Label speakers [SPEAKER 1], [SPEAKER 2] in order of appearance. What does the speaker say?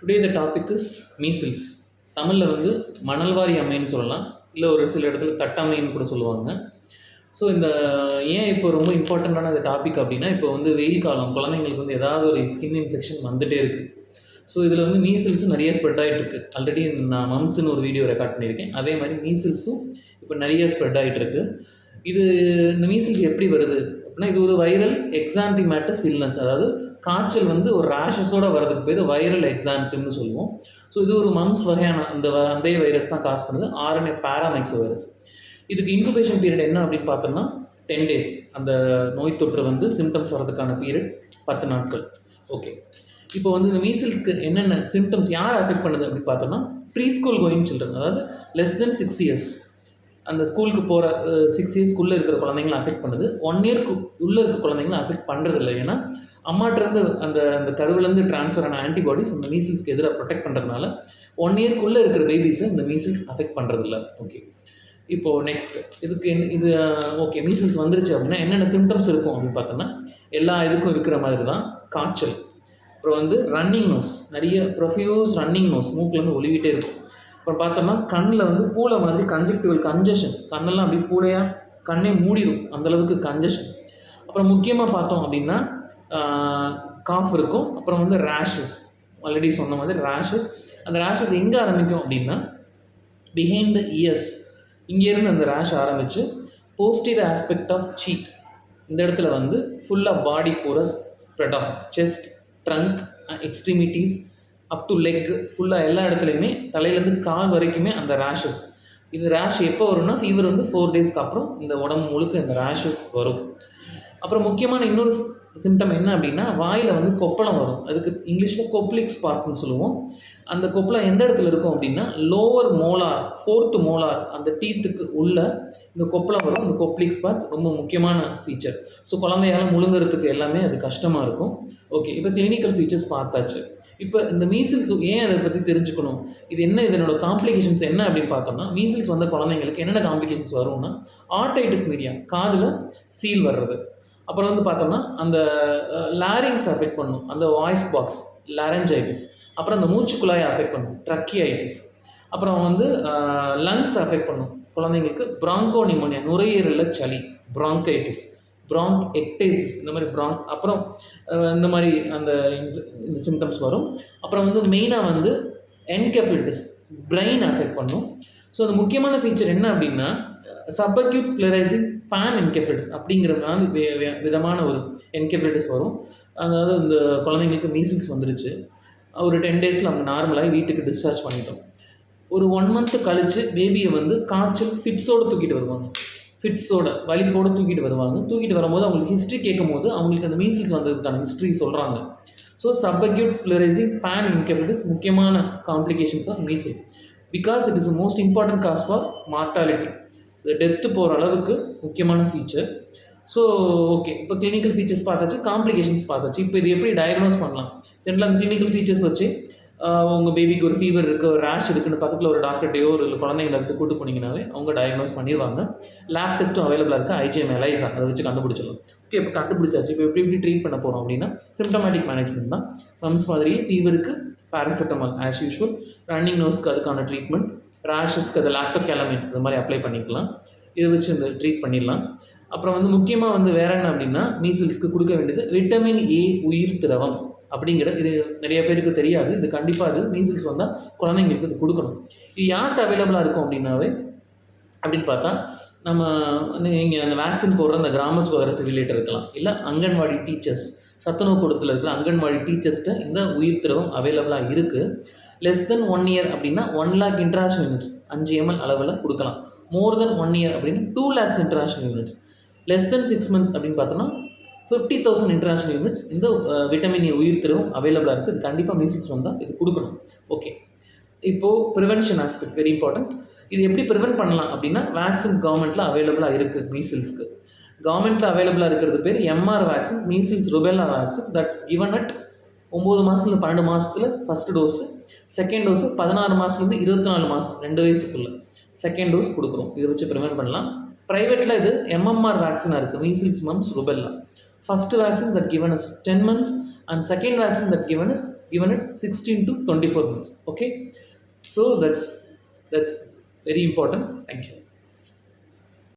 [SPEAKER 1] Today the topic is measles தமிழில் வந்து மணல்வாரி அம்மைன்னு சொல்லலாம். இல்லை ஒரு சில இடத்துல தட்டம்மைன்னு கூட சொல்லுவாங்க. ஸோ இந்த ஏன் இப்போ ரொம்ப இம்பார்ட்டண்ட்டான இந்த டாபிக் அப்படின்னா இப்போ வந்து வெயில் காலம் குழந்தைங்களுக்கு வந்து ஏதாவது ஒரு ஸ்கின் இன்ஃபெக்ஷன் வந்துகிட்டே இருக்குது ஸோ இதில் வந்து மீசில்ஸும் நிறைய ஸ்ப்ரெட் ஆகிட்டு இருக்குது ஆல்ரெடி நான் மம்ஸ்னு ஒரு வீடியோ ரெக்கார்ட் பண்ணியிருக்கேன். அதே மாதிரி மீசில்ஸும் இப்போ நிறைய ஸ்ப்ரெட் ஆகிட்டு இது இந்த மீசில்ஸ் எப்படி வருது? அப்படின்னா இது ஒரு வைரல் எக்ஸான்டிமேட்டஸ் இல்னஸ் அதாவது காய்ச்சல் வந்து ஒரு ரேஷஸோட வரதுக்கு பேர் வைரல் எக்ஸான்டிம்னு சொல்லுவோம். ஸோ இது ஒரு மம்ஸ் வகையான அந்த வ- வைரஸ் தான் காஸ் பண்ணுது. ஆர்என்ஏ பேராமைக்ஸ் வைரஸ் இதுக்கு இன்குபேஷன் பீரியட் என்ன அப்படின்னு பார்த்தோம்னா டென் டேஸ் அந்த நோய் தொற்று வந்து சிம்டம்ஸ் வரதுக்கான பீரியட் பத்து நாட்கள். ஓகே இப்போ வந்து இந்த மீசில்ஸ்க்கு என்னென்ன சிம்டம்ஸ் யார் அஃபெக்ட் பண்ணுது அப்படின்னு பார்த்தோம்னா ப்ரீ ஸ்கூல் கோயிங் சில்ட்ரன் அதாவது லெஸ் தென் சிக்ஸ் இயர்ஸ் அந்த ஸ்கூலுக்கு போகிற சிக்ஸ் இயர்ஸ்க்குள்ளே இருக்கிற குழந்தைங்களை அஃபெக்ட் பண்ணுது. ஒன் இயர்க்கு உள்ளே இருக்க குழந்தைங்களை அஃபெக்ட் பண்ணுறதில்ல ஏன்னா அம்மாட்டிருந்து அந்த அந்த கருவிலேருந்து ட்ரான்ஸ்ஃபர் ஆன ஆன்டிபாடிஸ் இந்த மீசில்ஸ்க்கு எதிராக ப்ரொடெக்ட் பண்ணுறதுனால ஒன் இயர்க்குள்ளே இருக்கிற பேபிஸை இந்த மீசில்ஸ் அஃபெக்ட் பண்ணுறதில்ல ஓகே இப்போது நெக்ஸ்ட் இதுக்கு இது ஓகே மீசில்ஸ் வந்துருச்சு அப்படின்னா என்னென்ன சிம்டம்ஸ் இருக்கும் அப்படின்னு பார்த்தோம்னா எல்லா இதுக்கும் இருக்கிற மாதிரி தான் காய்ச்சல். அப்புறம் வந்து ரன்னிங் நோஸ் நிறைய ப்ரொஃப்யூஸ் ரன்னிங் நோஸ் மூக்குலேருந்து ஒளிவிட்டே இருக்கும். அப்புறம் பார்த்தோம்னா கண்ணில் வந்து பூளை மாதிரி கன்ஜெக்டிவல் கன்ஜஷன் கண்ணெல்லாம் அப்படியே பூளையாக கண்ணே மூடிடும் அந்தளவுக்கு கன்ஜஷன் அப்புறம் முக்கியமாக பார்த்தோம் அப்படின்னா காஃப் இருக்கும். அப்புறம் வந்து ரேஷஸ் ஆல்ரெடி சொன்ன மாதிரி ரேஷஸ் அந்த ரேஷஸ் எங்கே ஆரம்பிக்கும் அப்படின்னா பிஹைண்ட் த இயர்ஸ் இங்கேருந்து அந்த ரேஷ் ஆரம்பித்து போஸ்டியர் ஆஸ்பெக்ட் ஆஃப் சீக் இந்த இடத்துல வந்து ஃபுல்லாக பாடி பூரா ஸ்ப்ரெட் ஆகும். Chest trunk extremities up to leg ஃபுல்லாக எல்லா இடத்துலையுமே தலையிலேருந்து கால் வரைக்குமே அந்த ரேஷஸ் இது ரேஷ் எப்போ வரும்னா ஃபீவர் வந்து ஃபோர் டேஸ்க்கு அப்புறம் இந்த உடம்பு முழுக்க இந்த ரேஷஸ் வரும். அப்புறம் முக்கியமான இன்னொரு சிம்டம் என்ன அப்படின்னா வாயில் வந்து கொப்பளம் வரும். அதுக்கு இங்கிலீஷில் கொப்ளிக் ஸ்பார்க்னு சொல்லுவோம். அந்த கொப்பளம் எந்த இடத்துல இருக்கும் அப்படின்னா லோவர் மோலார் ஃபோர்த்து மோலார் அந்த டீத்துக்கு உள்ள இந்த கொப்பளம் வரும். இந்த கொப்ளிக் ஸ்பாட்ஸ் ரொம்ப முக்கியமான ஃபீச்சர் ஸோ குழந்தையால முழுங்குறதுக்கு எல்லாமே அது கஷ்டமாக இருக்கும். ஓகே இப்போ கிளினிக்கல் ஃபீச்சர்ஸ் பார்த்தாச்சு. இப்போ இந்த மீசில்ஸ் ஏன் அதை பற்றி தெரிஞ்சுக்கணும்? இது என்ன இதனோட காம்ப்ளிகேஷன்ஸ் என்ன அப்படின்னு பார்த்தோம்னா மீசில்ஸ் வந்த குழந்தைங்களுக்கு என்னென்ன காம்ப்ளிகேஷன்ஸ் வரும்னா ஆர்டைட்டிஸ் மீடியா காதில் சீல் வர்றது. அப்புறம் வந்து பார்த்தோம்னா அந்த லாரிங்ஸ் அஃபெக்ட் பண்ணும். அந்த வாய்ஸ் பாக்ஸ் லாரஞ்சைட்டிஸ் அப்புறம் அந்த மூச்சுக்குழாயை அஃபெக்ட் பண்ணும். ட்ரக்கியைட்டிஸ் அப்புறம் வந்து லங்ஸ் அஃபெக்ட் பண்ணும். குழந்தைங்களுக்கு பிராங்கோ நிமோனியா நுரையீரலில் சளி பிராங்கைட்டிஸ் பிராங்க் எக்டைசிஸ் இந்த மாதிரி பிராங்க் அப்புறம் இந்த மாதிரி அந்த இந்த- இந்த சிம்டம்ஸ் வரும். அப்புறம் வந்து மெயினாக வந்து என்கெஃபிட்டிஸ் பிரெயின் அஃபெக்ட் பண்ணும். ஸோ அந்த முக்கியமான ஃபீச்சர் என்ன அப்படின்னா சப்பக்யூட் ஸ்க்ளரைசிங் பேன் என்கெஃபிலிட்டிஸ் அப்படிங்கிறதுனால விதமான ஒரு என்கெஃபிலிட்டிஸ் வரும். அதாவது இந்த குழந்தைங்களுக்கு மீசில்ஸ் வந்துருச்சு. ஒரு டென் டேஸில் அவங்க நார்மலாகி வீட்டுக்கு டிஸ்சார்ஜ் பண்ணிட்டோம். ஒரு ஒன் மந்த் கழித்து பேபியை வந்து காய்ச்சல் ஃபிட்ஸோடு தூக்கிட்டு வருவாங்க. ஃபிட்ஸோட வலிப்போடு தூக்கிட்டு வருவாங்க. தூக்கிட்டு வரும்போது அவங்களுக்கு ஹிஸ்ட்ரி கேட்கும் போது அவங்களுக்கு அந்த மீசில்ஸ் வந்ததுக்கான ஹிஸ்ட்ரி சொல்கிறாங்க so subacute sclerosing pan encephalitis முக்கியமான complications of measle because it is most important cause for mortality death போகிற அளவுக்கு முக்கியமான ஃபீச்சர் ஸோ ஓகே இப்போ கிளினிக்கல் ஃபீச்சர்ஸ் பார்த்தாச்சு காம்ப்ளிகேஷன்ஸ் பார்த்தாச்சு. இப்போ இது எப்படி டயக்னோஸ் பண்ணலாம்? ஜென்ரலாக அந்த கிளினிக்கல் ஃபீச்சர்ஸ் வச்சு உங்கள் பேபிக்கு ஒரு ஃபீவர் இருக்குது ஒரு ரேஷ் இருக்குன்னு பக்கத்தில் ஒரு டாக்டர்டையோ ஒரு குழந்தைங்களை இருந்து கூட்டு போனீங்கன்னாவே அவங்க டயக்னோஸ் பண்ணிடுவாங்க லேப் டெஸ்ட்டும் அவைலபிளாக இருக்குது ஐஜிஎம் எலைசா அதை வச்சு கண்டுபிடிச்சிடலாம். ஓகே இப்போ கண்டுபிடிச்சாச்சு. இப்போ எப்படி எப்படி ட்ரீட் பண்ண போகிறோம் அப்படின்னா சிம்டமேட்டிக் மேனேஜ்மெண்ட் தான். மம்ஸ் மாதிரியே ஃபீவருக்கு பேராசிட்டமால் ஆஸ் யூஷுவல் ரன்னிங் நோஸ்க்கு அதுக்கான ட்ரீட்மெண்ட் ரேஷஸ்க்கு அது லாக்டோகேலமின் இந்த மாதிரி அப்ளை பண்ணிக்கலாம். இதை வச்சு இந்த ட்ரீட் பண்ணிடலாம். அப்புறம் வந்து முக்கியமாக வந்து வேற என்ன அப்படின்னா மீசில்ஸ்க்கு கொடுக்க வேண்டியது விட்டமின் ஏ உயிர் திரவம் அப்படிங்கிற இது நிறைய பேருக்கு தெரியாது. இது கண்டிப்பாக அது மீசில்ஸ் வந்தால் குழந்தைங்களுக்கு இது கொடுக்கணும். இது யார்கிட்ட அவைலபிளாக இருக்கும் அப்படின்னாவே அப்படின்னு பார்த்தா நம்ம இங்கே அந்த வேக்சின் போடுற அந்த கிராம சுகாதார செவிலியேட்டர் இருக்கலாம். இல்லை அங்கன்வாடி டீச்சர்ஸ் சத்துணவு கூடத்தில் இருக்கிற அங்கன்வாடி டீச்சர்ஸ்கிட்ட இந்த உயிர் திரவம் அவைலபிளாக இருக்குது லெஸ் தென் ஒன் இயர் அப்படின்னா ஒன் லேக் இன்ட்ராக்ஷன் யூனிட்ஸ் அஞ்சு எம்எல் அளவில் கொடுக்கலாம். மோர் தென் ஒன் இயர் அப்படின்னா two lakhs international units less than six months அப்படின்னு பார்த்தோன்னா ஃபிஃப்டி தௌசண்ட் இன்டர்நேஷனல் யூனிட்ஸ் இந்த விட்டமின் ஏ உயிர் அவைலபிளாக இருக்குது இது கண்டிப்பாக மீசிக்ஸ் வந்தால் இது கொடுக்கணும். ஓகே இப்போது ப்ரிவென்ஷன் ஆஸ்பெக்ட் வெரி இம்பார்ட்டன்ட் இது எப்படி ப்ரிவென்ட் பண்ணலாம் அப்படின்னா வேக்சின்ஸ் கவர்மெண்ட்டில் அவைலபிளாக இருக்குது மீசில்ஸ்க்கு கவர்மெண்ட்டில் அவைலபிளாக இருக்கிறது பேர் MR vaccine measles rubella vaccine that's given at ஒம்பது மாதத்துலேருந்து பன்னெண்டு மாதத்தில் ஃபஸ்ட்டு டோஸு செகண்ட் டோஸு பதினாறு மாதத்துலேருந்து இருபத்தி நாலு மாதம் ரெண்டு வயசுக்குள்ள செகண்ட் டோஸ் கொடுக்குறோம். இதை வச்சு ப்ரிவென்ட் பண்ணலாம். ப்ரைவேட்டில் இது எம்எம்ஆர் வேக்சினாக இருக்குது measles mumps rubella first vaccine that given is ten months and second vaccine that given is given at 16 to 24 months. Okay? So that's that's very important. Thank you.